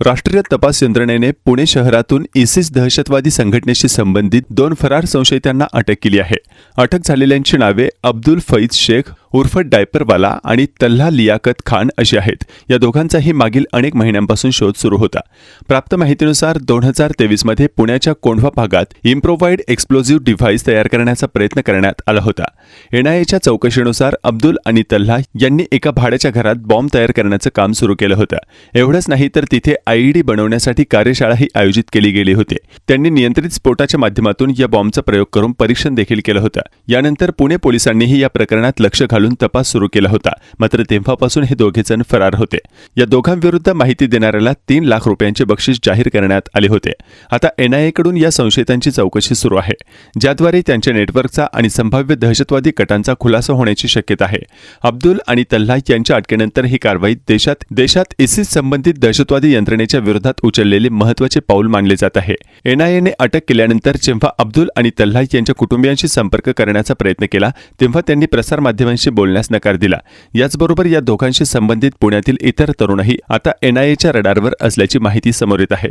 राष्ट्रीय तपास यंत्रणेने पुणे शहरातून इसिस दहशतवादी संघटनेशी संबंधित दोन फरार संशयितांना अटक केली आहे. अटक झालेल्यांची नावे अब्दुल फैज शेख उर्फ डायपरवाला आणि तल्हा लियाकत खान अशी आहेत. या दोघांचाही मागील अनेक महिन्यांपासून शोध सुरू होता. प्राप्त माहितीनुसार दोन हजार तेवीसमध्ये पुण्याच्या कोंढवा भागात इम्प्रोवाइड एक्सप्लोझिव्ह डिव्हाइस तयार करण्याचा प्रयत्न करण्यात आला होता. एनआयएच्या चौकशीनुसार अब्दुल आणि तल्हा यांनी एका भाड्याच्या घरात बॉम्ब तयार करण्याचं काम सुरू केलं होतं. एवढंच नाही तर तिथे आयईडी बनवण्यासाठी कार्यशाळाही आयोजित केली गेली होती. त्यांनी नियंत्रित स्फोटाच्या माध्यमातून या बॉम्बचा प्रयोग करून परीक्षण देखील केलं होतं. यानंतर पुणे पोलिसांनीही या प्रकरणात लक्ष घालून तपास सुरू केला होता. मात्र तेव्हापासून हे दोघे जण फरार होते. या दोघांविरुद्ध माहिती देणाऱ्याला तीन लाख रुपयांचे बक्षीस जाहीर करण्यात आले होते. आता एनआयएकडून या संशयितांची चौकशी सुरू आहे ज्याद्वारे त्यांच्या नेटवर्कचा आणि संभाव्य दहशतवादी गटांचा खुलासा होण्याची शक्यता आहे. अब्दुल आणि तल्हा यांच्या अटकेनंतर ही कारवाई देशात देशात इसिस संबंधित दहशतवादी यंत्र यंत्रणेच्या विरोधात उचललेले महत्त्वाचे पाऊल मानले जात आहे. एनआयएने अटक केल्यानंतर जेव्हा अब्दुल आणि तल्हा यांच्या कुटुंबियांशी संपर्क करण्याचा प्रयत्न केला तेव्हा त्यांनी प्रसारमाध्यमांशी बोलण्यास नकार दिला. याचबरोबर या दोघांशी संबंधित पुण्यातील इतर तरुणही आता एनआयएच्या रडारवर असल्याची माहिती समोर येत आहे.